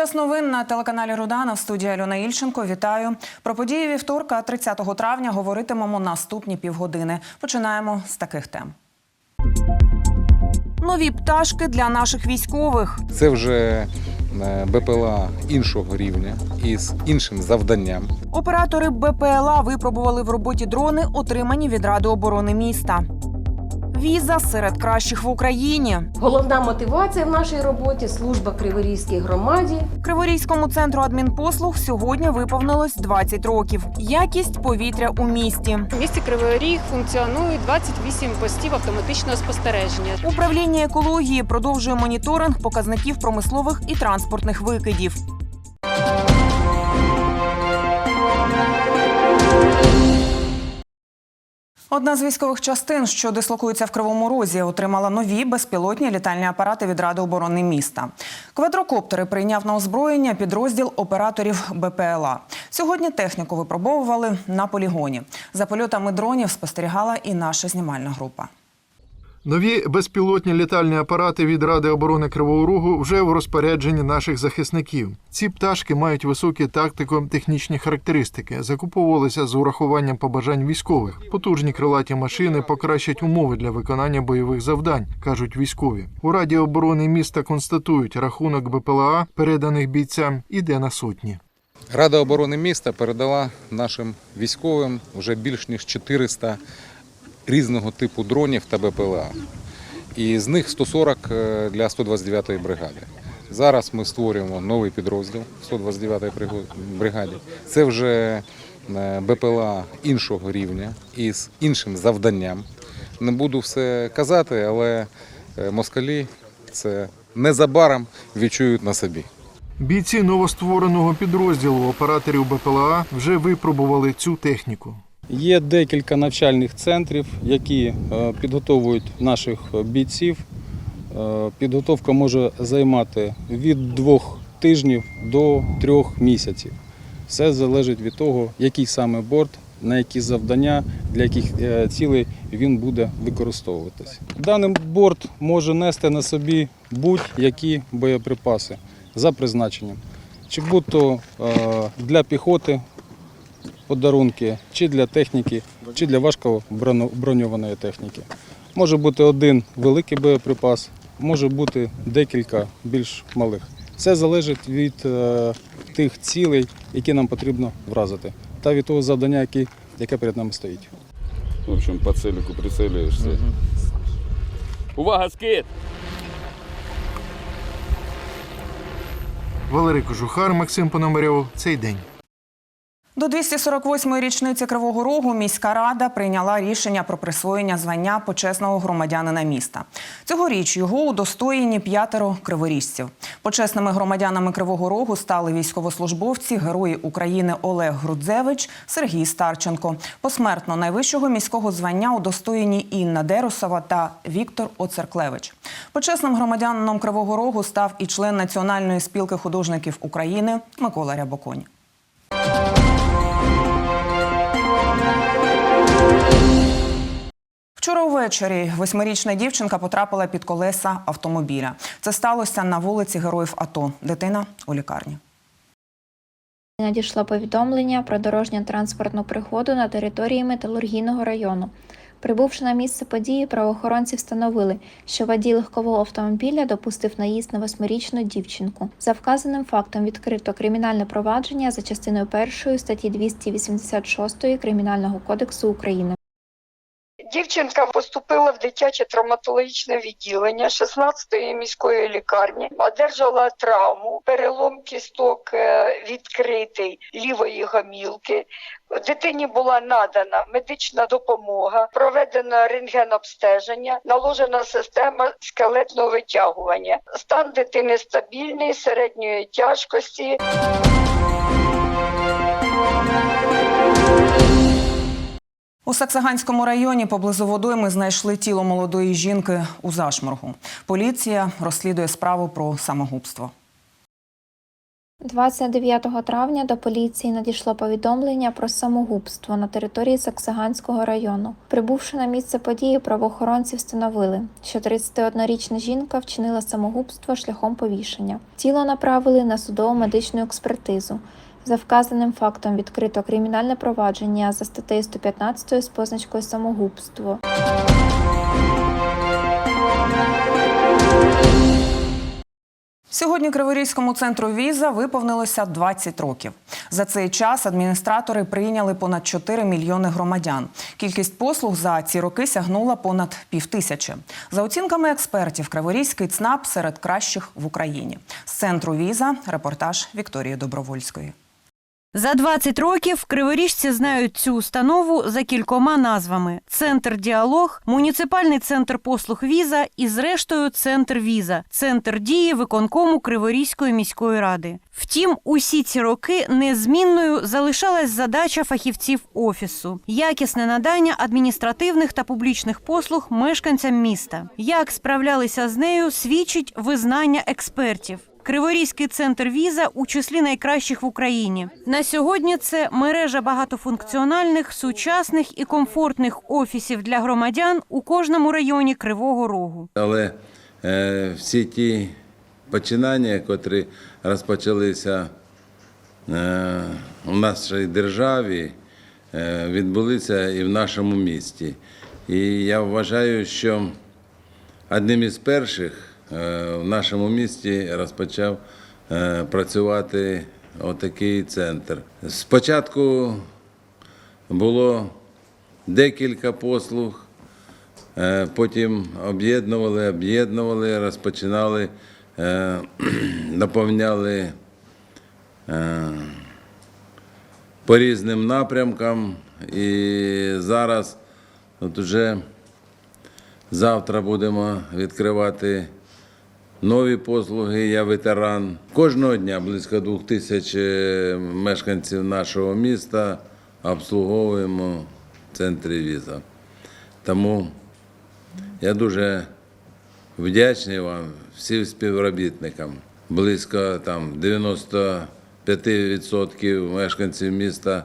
Час новин на телеканалі Рудана в студії Альона Ільченко. Вітаю. Про події вівторка, 30 травня, говоритимемо наступні півгодини. Починаємо з таких тем. Нові пташки для наших військових. Це вже е, БПЛА іншого рівня із іншим завданням. Оператори БПЛА випробували в роботі дрони, отримані від Ради оборони міста. Віза серед кращих в Україні. Головна мотивація в нашій роботі служба Криворізькій громаді. Криворізькому центру адмінпослуг сьогодні виповнилось 20 років. Якість повітря у місті. В місті Кривий Ріг функціонують 28 постів автоматичного спостереження. Управління екології продовжує моніторинг показників промислових і транспортних викидів. Одна з військових частин, що дислокується в Кривому Розі, отримала нові безпілотні літальні апарати від Ради оборони міста. Квадрокоптери прийняв на озброєння підрозділ операторів БПЛА. Сьогодні техніку випробовували на полігоні. За польотами дронів спостерігала і наша знімальна група. Нові безпілотні літальні апарати від Ради оборони Кривого Рогу вже в розпорядженні наших захисників. Ці пташки мають високі тактико-технічні характеристики, закуповувалися з урахуванням побажань військових. Потужні крилаті машини покращать умови для виконання бойових завдань, кажуть військові. У Раді оборони міста констатують, рахунок БПЛА, переданих бійцям, іде на сотні. Рада оборони міста передала нашим військовим вже більш ніж 400 різного типу дронів та БПЛА. І з них 140 е, для 129-ї бригади. Зараз ми створюємо новий підрозділ 129-ї бриго- бригаді. Це вже е, БПЛА іншого рівня із іншим завданням. Не буду все казати, але е, москалі це незабаром відчують на собі. Бійці новоствореного підрозділу операторів БПЛА вже випробували цю техніку. Є декілька навчальних центрів, які е, підготовують наших бійців. Е, Підготовка може займати від двох тижнів до трьох місяців. Все залежить від того, який саме борт, на які завдання, для яких е, цілей він буде використовуватись. Даний борт може нести на собі будь-які боєприпаси за призначенням, чи будь-то для піхоти подарунки, чи для техніки, чи для важко броньованої техніки. Може бути один великий боєприпас, може бути декілька більш малих. Все залежить від е, тих цілей, які нам потрібно вразити, та від того завдання, яке, яке перед нами стоїть. В общем, по целику прицеливаешься. Увага, скид! Валерій Кожухар, Максим Пономарьов. Цей день. До 248-ї річниці Кривого Рогу міська рада прийняла рішення про присвоєння звання почесного громадянина міста. Цьогоріч його удостоєні п'ятеро криворіжців. Почесними громадянами Кривого Рогу стали військовослужбовці, герої України Олег Грудзевич, Сергій Старченко. Посмертно найвищого міського звання удостоєні Інна Дерусова та Віктор Оцерклевич. Почесним громадянином Кривого Рогу став і член Національної спілки художників України Микола Рябоконь. Вчора увечері восьмирічна дівчинка потрапила під колеса автомобіля. Це сталося на вулиці Героїв АТО. Дитина у лікарні. Надійшло повідомлення про дорожньо-транспортну пригоду на території металургійного району. Прибувши на місце події, правоохоронці встановили, що водій легкового автомобіля допустив наїзд на восьмирічну дівчинку. За вказаним фактом відкрито кримінальне провадження за частиною першої статті 286 Кримінального кодексу України. Дівчинка поступила в дитяче травматологічне відділення 16-ї міської лікарні, одержала травму, перелом кісток е, відкритий лівої гомілки. Дитині була надана медична допомога, проведено рентгенобстеження, наложена система скелетного витягування. Стан дитини стабільний, середньої тяжкості. У Саксаганському районі поблизу водойми знайшли тіло молодої жінки у зашморгу. Поліція розслідує справу про самогубство. 29 травня до поліції надійшло повідомлення про самогубство на території Саксаганського району. Прибувши на місце події, правоохоронці встановили, що 31-річна жінка вчинила самогубство шляхом повішення. Тіло направили на судово медичну експертизу. За вказаним фактом відкрито кримінальне провадження за статтею 115 з позначкою самогубство. Сьогодні Криворізькому центру віза виповнилося 20 років. За цей час адміністратори прийняли понад 4 мільйони громадян. Кількість послуг за ці роки сягнула понад півтисячі. За оцінками експертів, Криворізький ЦНАП серед кращих в Україні. З центру віза репортаж Вікторії Добровольської. За 20 років криворіжці знають цю установу за кількома назвами: Центр Діалог, муніципальний центр послуг Віза і, зрештою, центр Віза, центр дії виконкому Криворізької міської ради. Втім, усі ці роки незмінною залишалась задача фахівців офісу якісне надання адміністративних та публічних послуг мешканцям міста. Як справлялися з нею, свідчить визнання експертів. Криворізький центр віза у числі найкращих в Україні. На сьогодні це мережа багатофункціональних, сучасних і комфортних офісів для громадян у кожному районі Кривого Рогу. Але е, всі ті починання, котрі розпочалися е, у нашій державі, е, відбулися і в нашому місті. І я вважаю, що одним із перших в нашому місті розпочав е, працювати отакий центр. Спочатку було декілька послуг. Е, Потім об'єднували, об'єднували, розпочинали, е, доповняли е, по різним напрямкам. І зараз, от уже завтра будемо відкривати нові послуги. Я ветеран. Кожного дня близько двох тисяч е, мешканців нашого міста обслуговуємо в центрі віза. Тому я дуже вдячний вам, всім співробітникам. Близько там 95% мешканців міста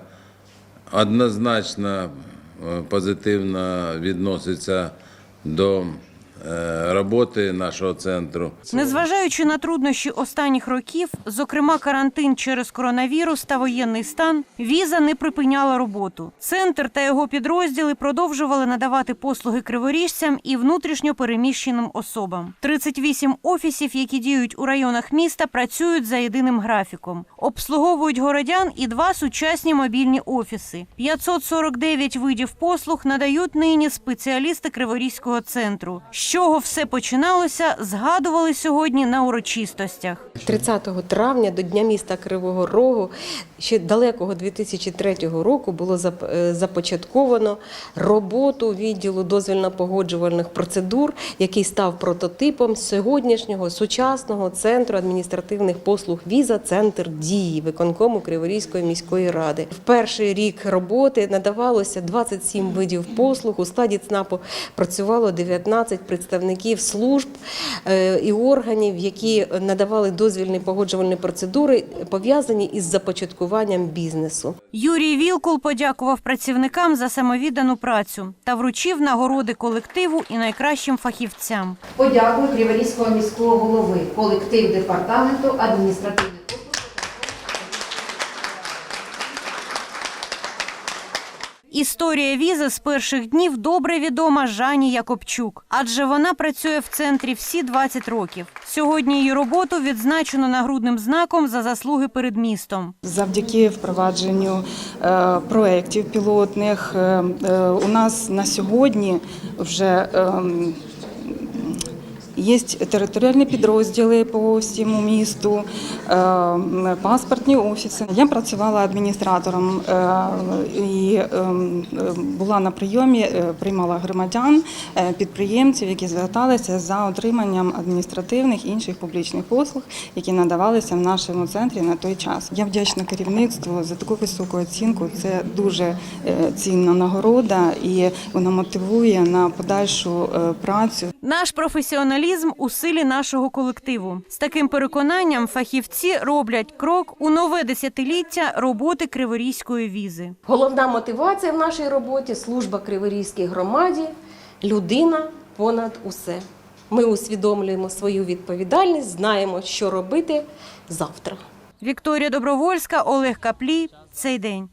однозначно е, позитивно відносяться до роботи нашого центру. Незважаючи на труднощі останніх років, зокрема карантин через коронавірус та воєнний стан, віза не припиняла роботу. Центр та його підрозділи продовжували надавати послуги криворіжцям і внутрішньо переміщеним особам. 38 офісів, які діють у районах міста, працюють за єдиним графіком. Обслуговують городян і два сучасні мобільні офіси. 549 видів послуг надають нині спеціалісти Криворізького центру. Чого все починалося, згадували сьогодні на урочистостях. 30 травня до Дня міста Кривого Рогу ще далекого 2003 року було е, започатковано роботу відділу дозвільно-погоджувальних процедур, який став прототипом сьогоднішнього сучасного центру адміністративних послуг віза Центр дії виконкому Криворізької міської ради. В перший рік роботи надавалося 27 видів послуг. У складі ЦНАПу працювало 19 представників служб е, і органів, які надавали дозвільні погоджувальні процедури, пов'язані із започаткуванням бізнесу. Юрій Вілкул подякував працівникам за самовіддану працю та вручив нагороди колективу і найкращим фахівцям. Подякую Криворізького міського голови, колектив департаменту адміністративних Історія візи з перших днів добре відома Жані Якобчук, адже вона працює в центрі всі 20 років. Сьогодні її роботу відзначено нагрудним знаком за заслуги перед містом. Завдяки впровадженню е, проєктів пілотних е, е, у нас на сьогодні вже ем, Є територіальні підрозділи по всьому місту, е, паспортні офіси. Я працювала адміністратором і е, була на прийомі, приймала громадян, підприємців, які зверталися за отриманням адміністративних і інших публічних послуг, які надавалися в нашому центрі на той час. Я вдячна керівництву за таку високу оцінку. Це дуже е, цінна нагорода, і вона мотивує на подальшу е, працю. Наш професіоналізм оптимізм у силі нашого колективу. З таким переконанням фахівці роблять крок у нове десятиліття роботи Криворізької візи. Головна мотивація в нашій роботі служба Криворізькій громаді, людина понад усе. Ми усвідомлюємо свою відповідальність, знаємо, що робити завтра. Вікторія Добровольська, Олег Каплій. Цей день.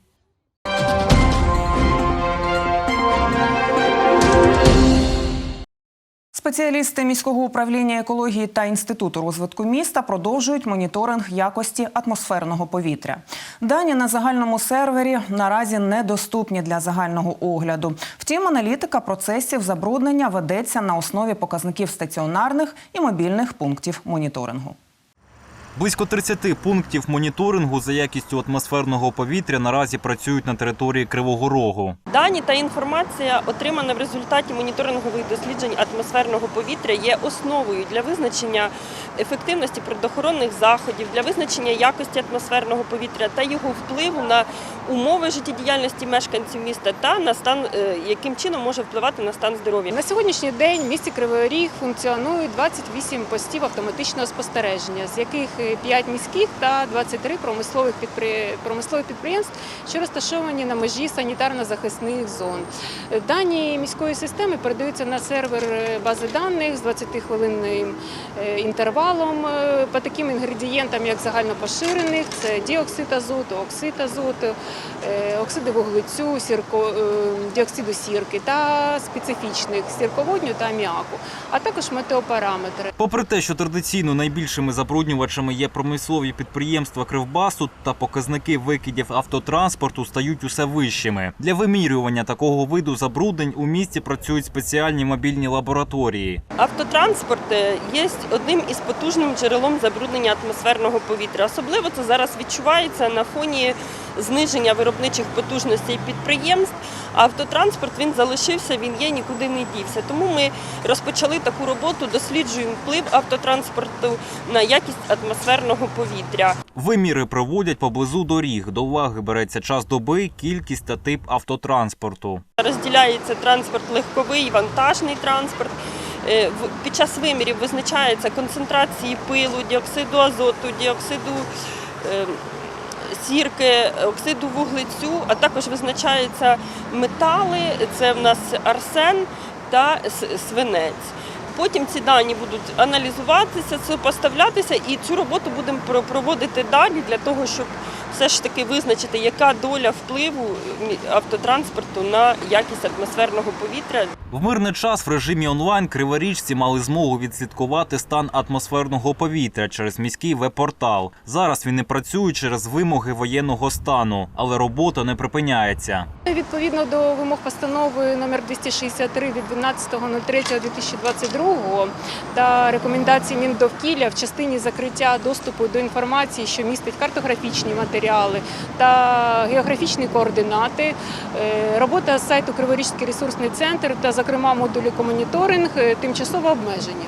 Спеціалісти міського управління екології та інституту розвитку міста продовжують моніторинг якості атмосферного повітря. Дані на загальному сервері наразі недоступні для загального огляду. Втім, аналітика процесів забруднення ведеться на основі показників стаціонарних і мобільних пунктів моніторингу. Близько 30 пунктів моніторингу за якістю атмосферного повітря наразі працюють на території Кривого Рогу. Дані та інформація, отримана в результаті моніторингових досліджень атмосферного повітря, є основою для визначення ефективності природоохоронних заходів, для визначення якості атмосферного повітря та його впливу на умови життєдіяльності мешканців міста та на стан, е, яким чином може впливати на стан здоров'я. На сьогоднішній день в місті Кривий Ріг функціонує 28 постів автоматичного спостереження, з яких 5 міських та 23 промислових, промислових підприємств, що розташовані на межі санітарно-захисних зон. Дані міської системи передаються на сервер бази даних з 20-хвилинним е, інтервалом е, по таким інгредієнтам, як загальнопоширених, це діоксид азоту, оксид азоту, е, оксиди вуглецю, сірко, е, діоксиду сірки та специфічних сірководню та аміаку, а також метеопараметри. Попри те, що традиційно найбільшими забруднювачами є промислові підприємства Кривбасу та показники викидів автотранспорту стають усе вищими. Для вимірювання такого виду забруднень у місті працюють спеціальні мобільні лабораторії. Автотранспорт е, є одним із потужним джерелом забруднення атмосферного повітря. Особливо це зараз відчувається на фоні зниження виробничих потужностей підприємств. Автотранспорт він залишився, він є, нікуди не дівся. Тому ми розпочали таку роботу, досліджуємо вплив автотранспорту на якість атмосферного повітря. Виміри проводять поблизу доріг. До уваги береться час доби, кількість та тип автотранспорту. Розділяється транспорт легковий, вантажний транспорт. Е, Під час вимірів визначаються концентрації пилу, діоксиду азоту, діоксиду е, сірки, оксиду вуглецю, а також визначаються метали, це в нас арсен та свинець. Потім ці дані будуть аналізуватися, сопоставлятися, і цю роботу будемо проводити далі для того, щоб все ж таки визначити, яка доля впливу мі- автотранспорту на якість атмосферного повітря. В мирний час в режимі онлайн криворіжці мали змогу відслідкувати стан атмосферного повітря через міський веб-портал. Зараз він не працює через вимоги воєнного стану, але робота не припиняється. Відповідно до вимог постанови номер 263 від 12.03.2022 та рекомендацій Міндовкілля в частині закриття доступу до інформації, що містить картографічні матеріали та географічні координати, е, робота сайту Криворізький ресурсний центр та, зокрема, модулі комоніторинг е, тимчасово обмежені.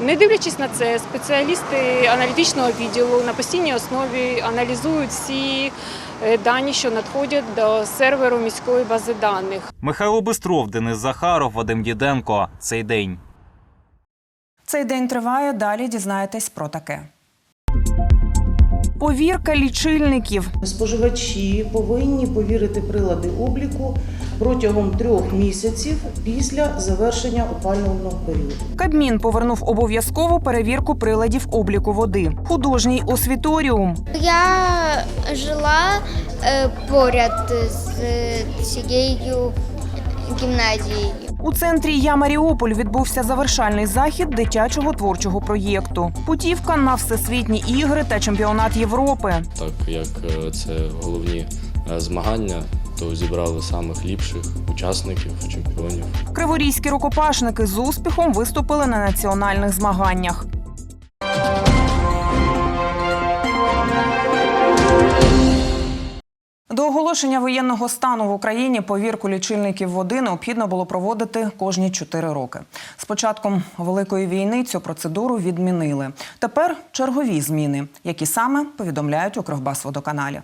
Не дивлячись на це, спеціалісти аналітичного відділу на постійній основі аналізують всі е, дані, що надходять до серверу міської бази даних. Михайло Бистров, Денис Захаров, Вадим Діденко. Цей день. Цей день триває. Далі дізнаєтесь про таке. Повірка лічильників. Споживачі повинні повірити прилади обліку протягом трьох місяців після завершення опалювального періоду. Кабмін повернув обов'язкову перевірку приладів обліку води. Художній освіторіум. Я жила е, поряд з цією гімназією. У центрі Я Маріуполь відбувся завершальний захід дитячого творчого проєкту. Путівка на всесвітні ігри та чемпіонат Європи. Так як е, це головні е, змагання, то зібрали самих ліпших учасників, чемпіонів. Криворізькі рукопашники з успіхом виступили на національних змаганнях. До оголошення воєнного стану в Україні повірку лічильників води необхідно було проводити кожні 4 роки. З початком великої війни цю процедуру відмінили. Тепер чергові зміни, які саме повідомляють у Кривбасводоканалі.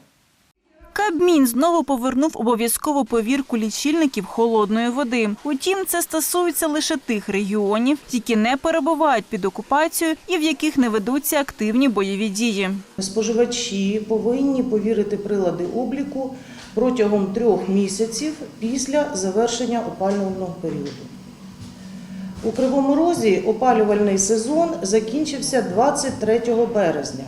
Кабмін знову повернув обов'язкову повірку лічильників холодної води. Утім, це стосується лише тих регіонів, які не перебувають під окупацією і в яких не ведуться активні бойові дії. Споживачі повинні повірити прилади обліку протягом трьох місяців після завершення опалювального періоду. У Кривому Розі опалювальний сезон закінчився 23 березня.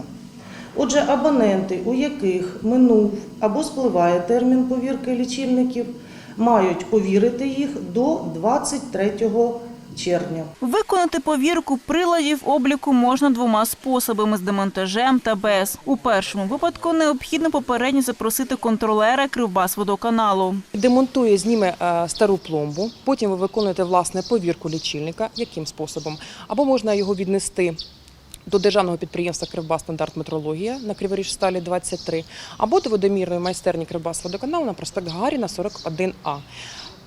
Отже, абоненти, у яких минув або спливає термін повірки лічильників, мають повірити їх до 23 червня. Виконати повірку приладів обліку можна двома способами з демонтажем та без. У першому випадку необхідно попередньо запросити контролера Кривбасводоканалу. Демонтує, зніме е, стару пломбу. Потім ви виконуєте власне повірку лічильника. Яким способом? Або можна його віднести. До державного підприємства Кривба стандарт метрологія на Криворіжсталі 23 або до водомірної майстерні Кривбас водоканал на проспект Гагаріна 41А.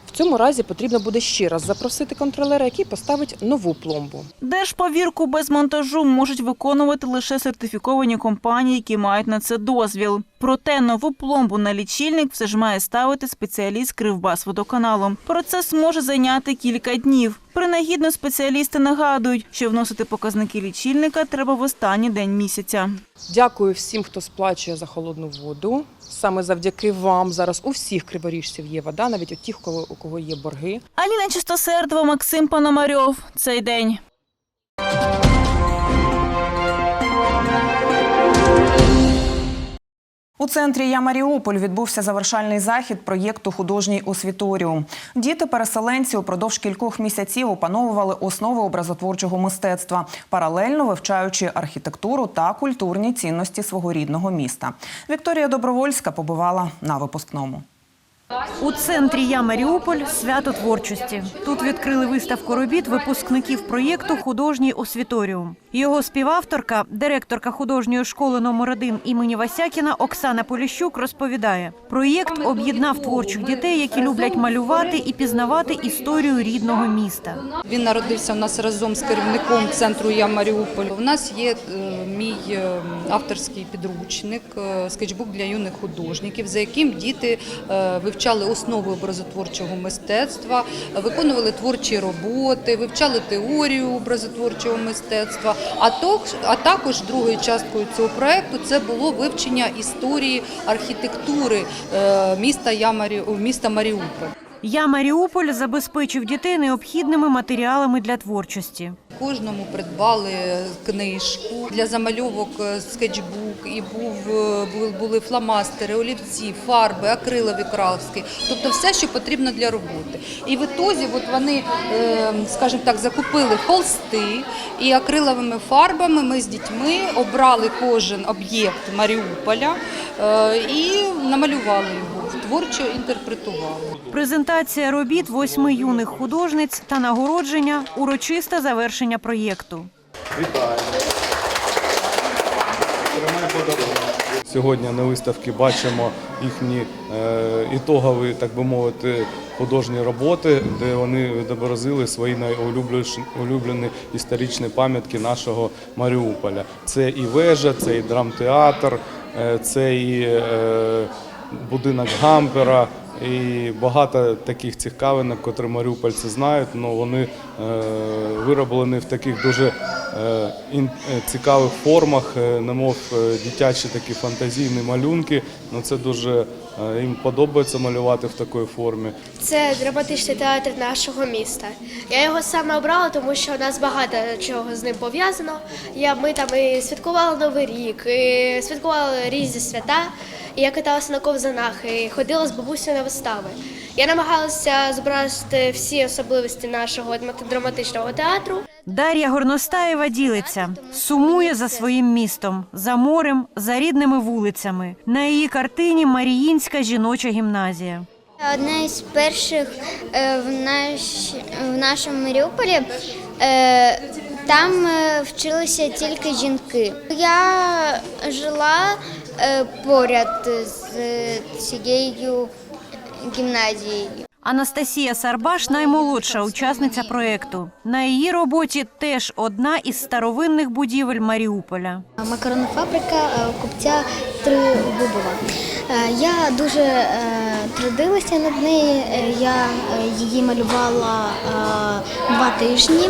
В цьому разі потрібно буде ще раз запросити контролера, який поставить нову пломбу. Держповірку без монтажу можуть виконувати лише сертифіковані компанії, які мають на це дозвіл. Проте нову пломбу на лічильник все ж має ставити спеціаліст Кривбасводоканалу. Процес може зайняти кілька днів. Принагідно спеціалісти нагадують, що вносити показники лічильника треба в останній день місяця. Дякую всім, хто сплачує за холодну воду. Саме завдяки вам зараз у всіх криворіжців є вода, навіть у тих, у кого є борги. Аліна Чистосердова, Максим Пономарьов. Цей день. У центрі Я Маріуполь відбувся завершальний захід проєкту Художній освіторіум. Діти-переселенці упродовж кількох місяців опановували основи образотворчого мистецтва, паралельно вивчаючи архітектуру та культурні цінності свого рідного міста. Вікторія Добровольська побувала на випускному. У центрі Я Маріуполь свято творчості. Тут відкрили виставку робіт випускників проєкту Художній освіторіум. Його співавторка, директорка художньої школи номер 1 імені Васякіна Оксана Поліщук розповідає: проєкт об'єднав творчих дітей, які люблять малювати і пізнавати історію рідного міста. Він народився у нас разом з керівником центру Я Маріуполь. У нас є мій е, авторський підручник, е, скетчбук для юних художників, за яким діти е, вивчали основи образотворчого мистецтва, виконували творчі роботи, вивчали теорію образотворчого мистецтва. А також другою часткою цього проекту це було вивчення історії архітектури міста Я Марі... міста Маріуполь. Я Маріуполь забезпечив дітей необхідними матеріалами для творчості. Кожному придбали книжку для замальовок е, скетчбук, і був е, були фломастери, олівці, фарби, акрилові краски, тобто все, що потрібно для роботи. І в ітозі от вони, е, скажімо так, закупили холсти і акриловими фарбами ми з дітьми обрали кожен об'єкт Маріуполя і намалювали його, творчо інтерпретували. Презентація робіт восьми юних художниць та нагородження урочисте завершення проєкту. Сьогодні на виставці бачимо їхні е, ітогові, так би мовити, художні роботи, де вони відобразили свої найулюбленіші улюблені історичні пам'ятки нашого Маріуполя. Це і вежа, це і драмтеатр, е, це і е, будинок Гампера. І багато таких цікавинок, котрі маріупольці знають, але вони е, вироблені в таких дуже е, е, цікавих формах, немов дитячі такі фантазійні малюнки. Ну, це дуже їм подобається малювати в такій формі. Це драматичний театр нашого міста. Я його саме обрала, тому що у нас багато чого з ним пов'язано. Ми там і святкували Новий рік, і святкували різні свята. І я каталася на ковзанах і ходила з бабусею на вистави. Я намагалася зобразити всі особливості нашого драматичного театру. Дар'я Горностаєва ділиться, сумує за своїм містом, за морем, за рідними вулицями. На її картині Маріїнська жіноча гімназія. Одна із перших е, в, наш, в нашому Маріуполі. Е, Там е, вчилися тільки жінки. Я жила поряд з цією гімназією. Анастасія Сарбаш наймолодша учасниця проєкту. На її роботі теж одна із старовинних будівель Маріуполя. Макаронна фабрика е, купця Тригубова. Е, Я дуже е, трудилася над нею. Е, Я е, її малювала е, два тижні.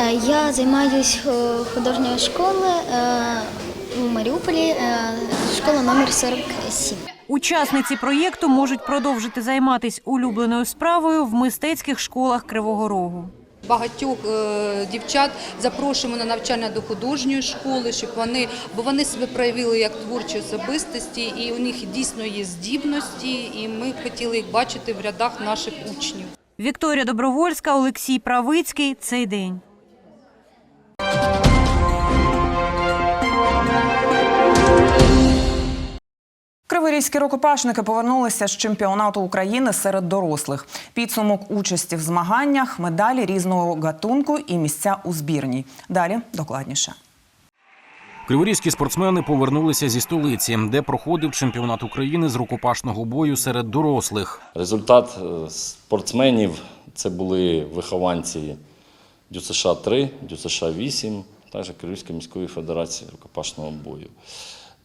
Е, Я займаюсь е, художньої школи е, у Маріуполі, е, школа номер 47. Учасниці проєкту можуть продовжити займатися улюбленою справою в мистецьких школах Кривого Рогу. Багатьох е, дівчат запрошуємо на навчання до художньої школи, щоб вони, бо вони себе проявили як творчі особистості, і у них дійсно є здібності, і ми хотіли їх бачити в рядах наших учнів. Вікторія Добровольська, Олексій Правицький. Цей день. Криворізькі рукопашники повернулися з чемпіонату України серед дорослих. Підсумок участі в змаганнях, медалі різного гатунку і місця у збірній. Далі докладніше. Криворізькі спортсмени повернулися зі столиці, де проходив чемпіонат України з рукопашного бою серед дорослих. Результат е, спортсменів це були вихованці ДЮСШ 3, ДЮСШ 8, також Київської міської федерації рукопашного бою.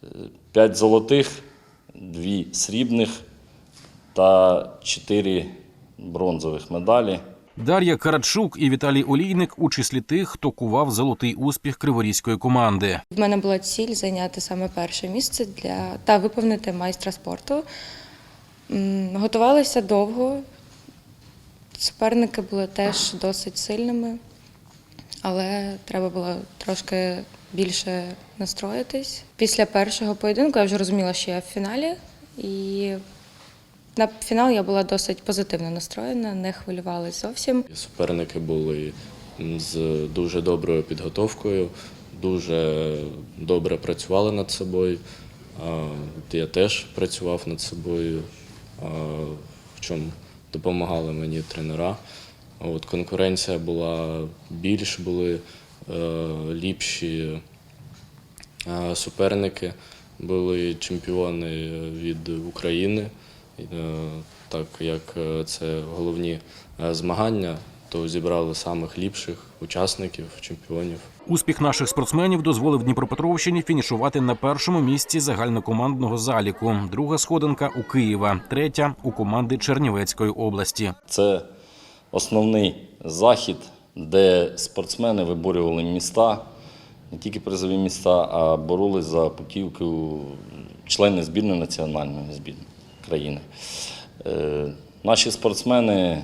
Е, П'ять золотих, дві срібних та чотири бронзових медалі. Дар'я Карачук і Віталій Олійник у числі тих, хто кував золотий успіх криворізької команди. В мене була ціль зайняти саме перше місце для та виповнити майстра спорту. М, Готувалася довго. Суперники були теж досить сильними, але треба було трошки більше настроїтись. Після першого поєдинку я вже розуміла, що я в фіналі, і на фінал я була досить позитивно настроєна, не хвилювалась зовсім. Суперники були з дуже доброю підготовкою, дуже добре працювали над собою. Я теж працював над собою, в чому допомагали мені тренера. От конкуренція була більш, були ліпші е, суперники, були чемпіони від України. Е, Так як е, це головні е, змагання, то зібрали самих ліпших учасників, чемпіонів. Успіх наших спортсменів дозволив Дніпропетровщині фінішувати на першому місці загальнокомандного заліку. Друга сходинка у Києва, третя у команди Чернівецької області. Це основний захід, де спортсмени виборювали міста, не тільки призові міста, а боролись за путівки у члени збірної національної збірної країни. Е, Наші спортсмени е,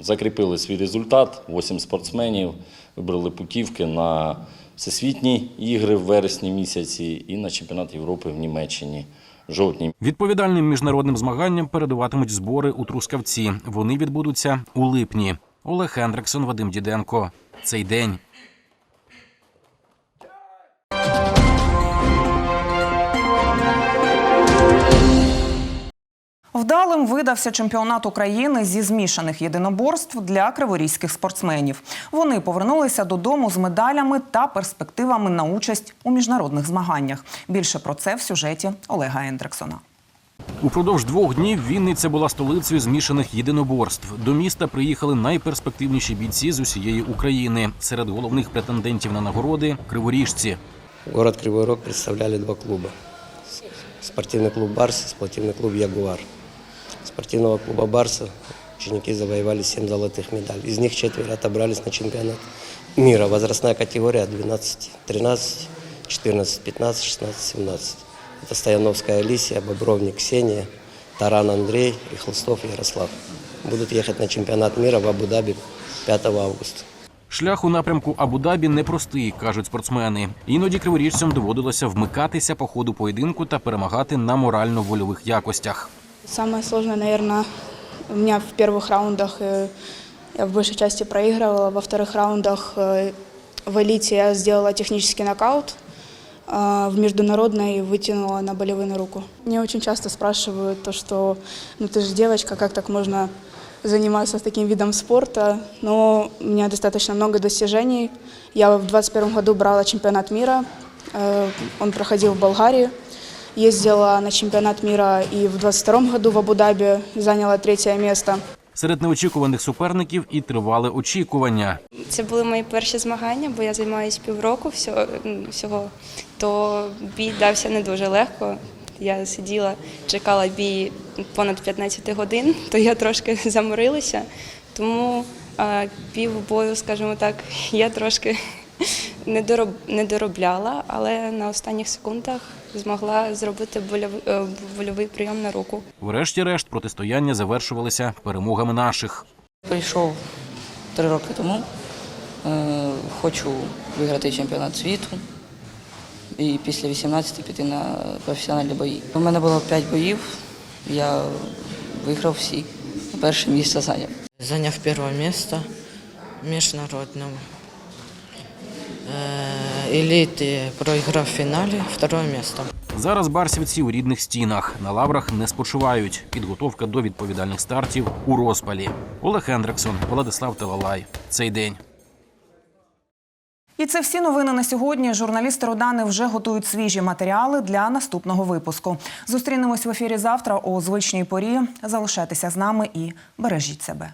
закріпили свій результат. Вісім спортсменів вибрали путівки на всесвітні ігри в вересні місяці і на чемпіонат Європи в Німеччині жовтні. Відповідальним міжнародним змаганням передуватимуть збори у Трускавці. Вони відбудуться у липні. Олег Хендриксон, Вадим Діденко. Цей день. Вдалим видався чемпіонат України зі змішаних єдиноборств для криворізьких спортсменів. Вони повернулися додому з медалями та перспективами на участь у міжнародних змаганнях. Більше про це в сюжеті Олега Ендрексона. Упродовж двох днів Вінниця була столицею змішаних єдиноборств. До міста приїхали найперспективніші бійці з усієї України. Серед головних претендентів на нагороди криворіжці. Город Кривой Рог представляли два клуба. Спортивный клуб «Барс» и спортивный клуб «Ягуар». Спортивного клуба «Барса» ученики завоевали 7 золотых медалей. Из них четверо отобрались на чемпионат мира. Возрастная категория 12, 13, 14, 15, 16, 17. Это Стояновская Алисия, Бобровник Ксения, Таран Андрей и Холстов Ярослав. Будут ехать на чемпионат мира в Абу-Даби 5 августа. Шлях у напрямку Абу-Дабі непростий, кажуть спортсмени. Іноді криворіжцям доводилося вмикатися по ходу поєдинку та перемагати на морально-вольових якостях. Самое сложное, наверное, у меня в первых раундах э, я в большей части проигрывала, во вторых раундах э, в элите я сделала технический нокаут, а в международной вытянула на болевую руку. Мне очень часто спрашивают то, что ну ты же девочка, как так можно заниматься таким видом спорта, но у меня достаточно много достижений. Я в 2021 году брала чемпионат мира, э, он проходил в Болгарии. Ездила на чемпионат мира и в 22 году в Абу-Даби, заняла третье место. Серед неочікуваних суперників і тривале очікування. Це були мої перші змагання, бо я займаюся півроку всього, всього, то бій дався не дуже легко. Я сиділа, чекала бій понад 15 годин, то я трошки заморилася, тому пів бою, скажімо так, я трошки не дороб, доробляла, але на останніх секундах змогла зробити больовий, е, больовий прийом на руку. Врешті-решт протистояння завершувалися перемогами наших. Прийшов три роки тому. Е, Хочу виграти чемпіонат світу і після 18 піти на професіональні бої. У мене було 5 боїв, я виграв всі. Перше місце зайняв. Заняв перше місце в міжнародному. Е, Еліти проіграв в фіналі друге місце. Зараз барсівці у рідних стінах на лаврах не спочивають. Підготовка до відповідальних стартів у розпалі. Олег Хендриксон, Владислав Талалай. Цей день. І це всі новини на сьогодні. Журналісти Родани вже готують свіжі матеріали для наступного випуску. Зустрінемось в ефірі завтра о звичній порі. Залишайтеся з нами і бережіть себе.